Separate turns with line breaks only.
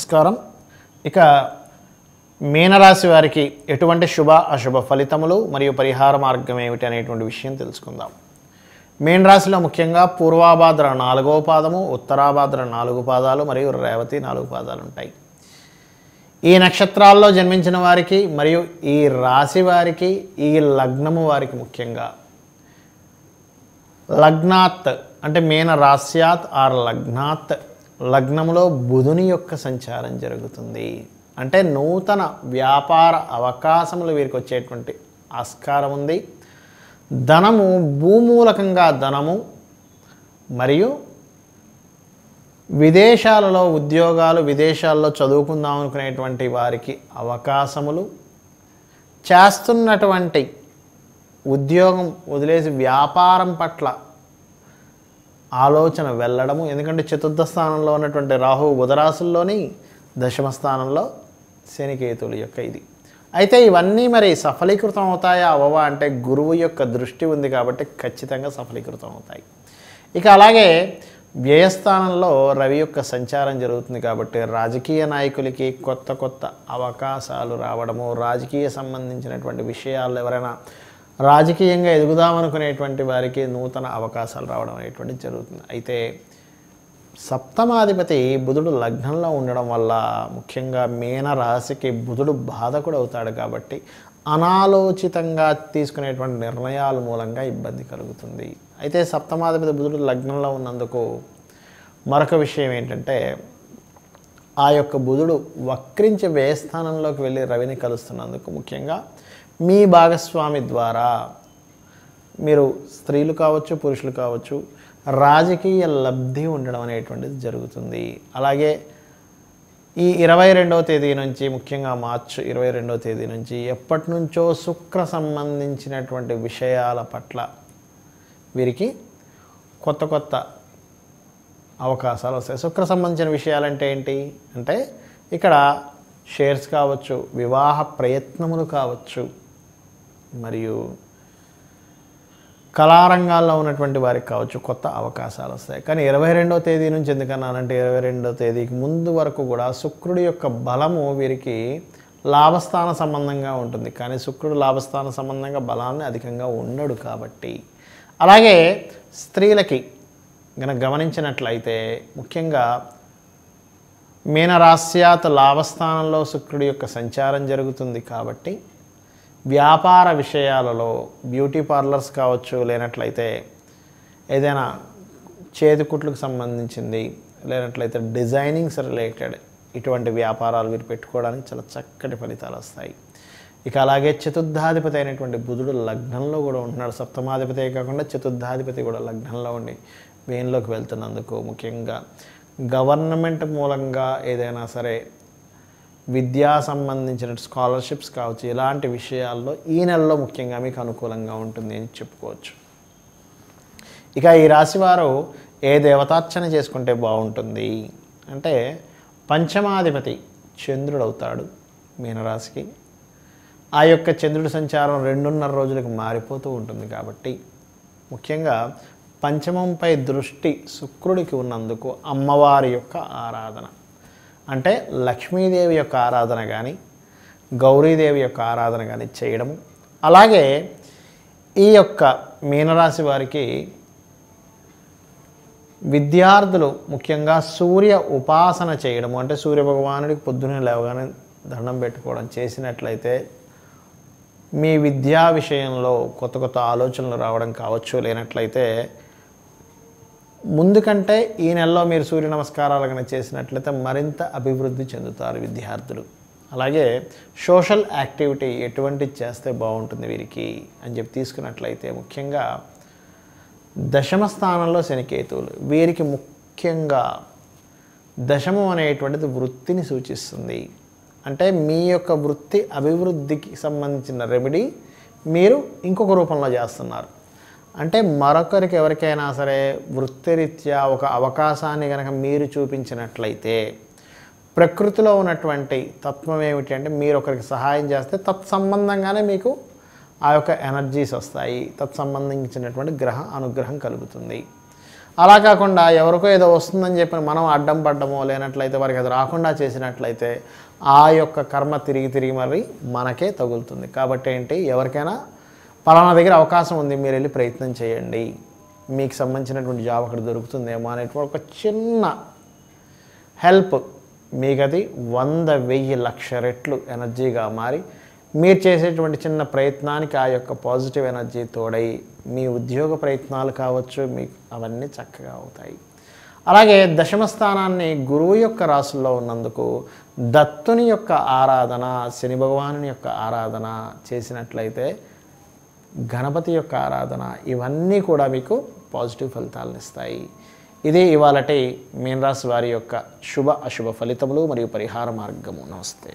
నమస్కారం. ఇక మీనరాశి వారికి ఎటువంటి శుభ అశుభ ఫలితములు మరియు పరిహార మార్గం ఏమిటి అనేటువంటి విషయం తెలుసుకుందాం. మీనరాశిలో ముఖ్యంగా పూర్వాభాద్ర నాలుగవ పాదము ఉత్తరాభాద్ర నాలుగు పాదాలు మరియు రేవతి నాలుగు పాదాలు ఉంటాయి. ఈ నక్షత్రాల్లో జన్మించిన వారికి మరియు ఈ రాశి వారికి ఈ లగ్నము వారికి ముఖ్యంగా లగ్నాత్ అంటే మీన రాస్యాత్ ఆర్ లగ్నాత్ లగ్నములో బుధుని యొక్క సంచారం జరుగుతుంది. అంటే నూతన వ్యాపార అవకాశములు వీరికి వచ్చేటువంటి ఆస్కారం ఉంది. ధనము భూమూలకంగా ధనము మరియు విదేశాలలో ఉద్యోగాలు విదేశాల్లో చదువుకుందాం అనుకునేటువంటి వారికి అవకాశములు. చేస్తున్నటువంటి ఉద్యోగం వదిలేసి వ్యాపారం పట్ల ఆలోచన వెళ్ళడము ఎందుకంటే చతుర్థ స్థానంలో ఉన్నటువంటి రాహు బుధరాశుల్లోని దశమ స్థానంలో శనికేతుల యొక్క ఇది. అయితే ఇవన్నీ మరి సఫలీకృతం అవుతాయా? అవవా అంటే గురువు యొక్క దృష్టి ఉంది కాబట్టి ఖచ్చితంగా సఫలీకృతం అవుతాయి. ఇక అలాగే వ్యయస్థానంలో రవి యొక్క సంచారం జరుగుతుంది కాబట్టి రాజకీయ నాయకులకి కొత్త కొత్త అవకాశాలు రావడము రాజకీయ సంబంధించినటువంటి విషయాలు ఎవరైనా రాజకీయంగా ఎదుగుదామనుకునేటువంటి వారికి నూతన అవకాశాలు రావడం అనేటువంటిది జరుగుతుంది. అయితే సప్తమాధిపతి బుధుడు లగ్నంలో ఉండడం వల్ల ముఖ్యంగా మీన రాశికి బుధుడు బాధకుడు అవుతాడు కాబట్టి అనాలోచితంగా తీసుకునేటువంటి నిర్ణయాల మూలంగా ఇబ్బంది కలుగుతుంది. అయితే సప్తమాధిపతి బుధుడు లగ్నంలో ఉన్నందుకు మరొక విషయం ఏంటంటే ఆ యొక్క బుధుడు వక్రించి వ్యయస్థానంలోకి వెళ్ళి రవిని కలుస్తున్నందుకు ముఖ్యంగా మీ భాగస్వామి ద్వారా మీరు స్త్రీలు కావచ్చు పురుషులు కావచ్చు రాజకీయ లబ్ధి ఉండడం అనేటువంటిది జరుగుతుంది. అలాగే ఈ ఇరవై రెండవ తేదీ నుంచి ముఖ్యంగా మార్చి ఇరవై రెండవ తేదీ నుంచి ఎప్పటి నుంచో శుక్ర సంబంధించినటువంటి విషయాల పట్ల వీరికి కొత్త కొత్త అవకాశాలు వస్తాయి. శుక్ర సంబంధించిన విషయాలంటే ఏంటి? అంటే ఇక్కడ షేర్స్ కావచ్చు వివాహ ప్రయత్నములు కావచ్చు మరియు కళారంగాల్లో ఉన్నటువంటి వారికి కావచ్చు కొత్త అవకాశాలు వస్తాయి. కానీ ఇరవై రెండవ తేదీ నుంచి ఎందుకన్నానంటే ఇరవై రెండవ తేదీకి ముందు వరకు కూడా శుక్రుడి యొక్క బలము వీరికి లాభస్థాన సంబంధంగా ఉంటుంది. కానీ శుక్రుడు లాభస్థాన సంబంధంగా బలాన్ని అధికంగా ఉండడు కాబట్టి. అలాగే స్త్రీలకి కనుక గమనించినట్లయితే ముఖ్యంగా మీనరాస్యాత్ లాభస్థానంలో శుక్రుడి యొక్క సంచారం జరుగుతుంది కాబట్టి వ్యాపార విషయాలలో బ్యూటీ పార్లర్స్ కావచ్చు లేనట్లయితే ఏదైనా చేతికుట్లకు సంబంధించింది లేనట్లయితే డిజైనింగ్స్ రిలేటెడ్ ఇటువంటి వ్యాపారాలు వీరు పెట్టుకోవడానికి చాలా చక్కటి ఫలితాలు వస్తాయి. ఇక అలాగే చతుర్థాధిపతి అయినటువంటి బుధుడు లగ్నంలో కూడా ఉంటున్నాడు. సప్తమాధిపతి కాకుండా చతుర్థాధిపతి కూడా లగ్నంలో ఉండి వేన్లోకి వెళ్తున్నందుకు ముఖ్యంగా గవర్నమెంట్ మూలంగా ఏదైనా సరే విద్యా సంబంధించిన స్కాలర్షిప్స్ కావచ్చు ఇలాంటి విషయాల్లో ఈ నెలలో ముఖ్యంగా మీకు అనుకూలంగా ఉంటుంది అని చెప్పుకోవచ్చు. ఇక ఈ రాశివారు ఏ దేవతార్చన చేసుకుంటే బాగుంటుంది? అంటే పంచమాధిపతి చంద్రుడు అవుతాడు మీనరాశికి. ఆ యొక్క చంద్రుడి సంచారం రెండున్నర రోజులకు మారిపోతూ ఉంటుంది కాబట్టి ముఖ్యంగా పంచమంపై దృష్టి శుక్రుడికి ఉన్నందుకు అమ్మవారి యొక్క ఆరాధన. అంటే లక్ష్మీదేవి యొక్క ఆరాధన కానీ గౌరీదేవి యొక్క ఆరాధన కానీ చేయడము. అలాగే ఈ యొక్క మీనరాశి వారికి విద్యార్థులు ముఖ్యంగా సూర్య ఉపాసన చేయడము. అంటే సూర్య భగవానుడికి పొద్దున్నే లేవగానే దండం పెట్టుకోవడం చేసినట్లయితే మీ విద్యా విషయంలో కొత్త కొత్త ఆలోచనలు రావడం కావచ్చు. లేనట్లయితే ముందు కంటే ఈ నెలలో మీరు సూర్య నమస్కారాలు కనుక చేసినట్లయితే మరింత అభివృద్ధి చెందుతారు విద్యార్థులు. అలాగే సోషల్ యాక్టివిటీ ఎటువంటిది చేస్తే బాగుంటుంది వీరికి అని చెప్పి తీసుకున్నట్లయితే ముఖ్యంగా దశమ స్థానంలో శనికేతువులు. వీరికి ముఖ్యంగా దశమం అనేటువంటిది వృత్తిని సూచిస్తుంది. అంటే మీ యొక్క వృత్తి అభివృద్ధికి సంబంధించిన రెమెడీ మీరు ఇంకొక రూపంలో చేస్తున్నారు. అంటే మరొకరికి ఎవరికైనా సరే వృత్తిరీత్యా ఒక అవకాశాన్ని కనుక మీరు చూపించినట్లయితే ప్రకృతిలో ఉన్నటువంటి తత్వం ఏమిటి అంటే మీరు ఒకరికి సహాయం చేస్తే తత్సంబంధంగానే మీకు ఆ యొక్క ఎనర్జీస్ వస్తాయి తత్సంబంధించినటువంటి గ్రహ అనుగ్రహం కలుగుతుంది. అలా కాకుండా ఎవరికో ఏదో వస్తుందని చెప్పి మనం అడ్డం పడ్డమో లేనట్లయితే వారికి అది రాకుండా చేసినట్లయితే ఆ యొక్క కర్మ తిరిగి తిరిగి మరి మనకే తగులుతుంది. కాబట్టి ఏంటి? ఎవరికైనా పలానా దగ్గర అవకాశం ఉంది మీరు వెళ్ళి ప్రయత్నం చేయండి. మీకు సంబంధించినటువంటి జాబ్ అక్కడ దొరుకుతుందేమో అనేటువంటి ఒక చిన్న హెల్ప్. మీకు అది వంద వెయ్యి లక్ష రెట్లు ఎనర్జీగా మారి మీరు చేసేటువంటి చిన్న ప్రయత్నానికి ఆ యొక్క పాజిటివ్ ఎనర్జీ తోడై మీ ఉద్యోగ ప్రయత్నాలు కావచ్చు మీకు అవన్నీ చక్కగా అవుతాయి. అలాగే దశమ స్థానాన్ని గురువు యొక్క రాసుల్లో ఉన్నందుకు దత్తుని యొక్క ఆరాధన శని భగవానుని యొక్క ఆరాధన చేసినట్లయితే గణపతి యొక్క ఆరాధన ఇవన్నీ కూడా మీకు పాజిటివ్ ఫలితాలను ఇస్తాయి. ఇది ఇవాళటి మీనరాశి వారి యొక్క శుభ అశుభ ఫలితములు మరియు పరిహార మార్గము. నమస్తే.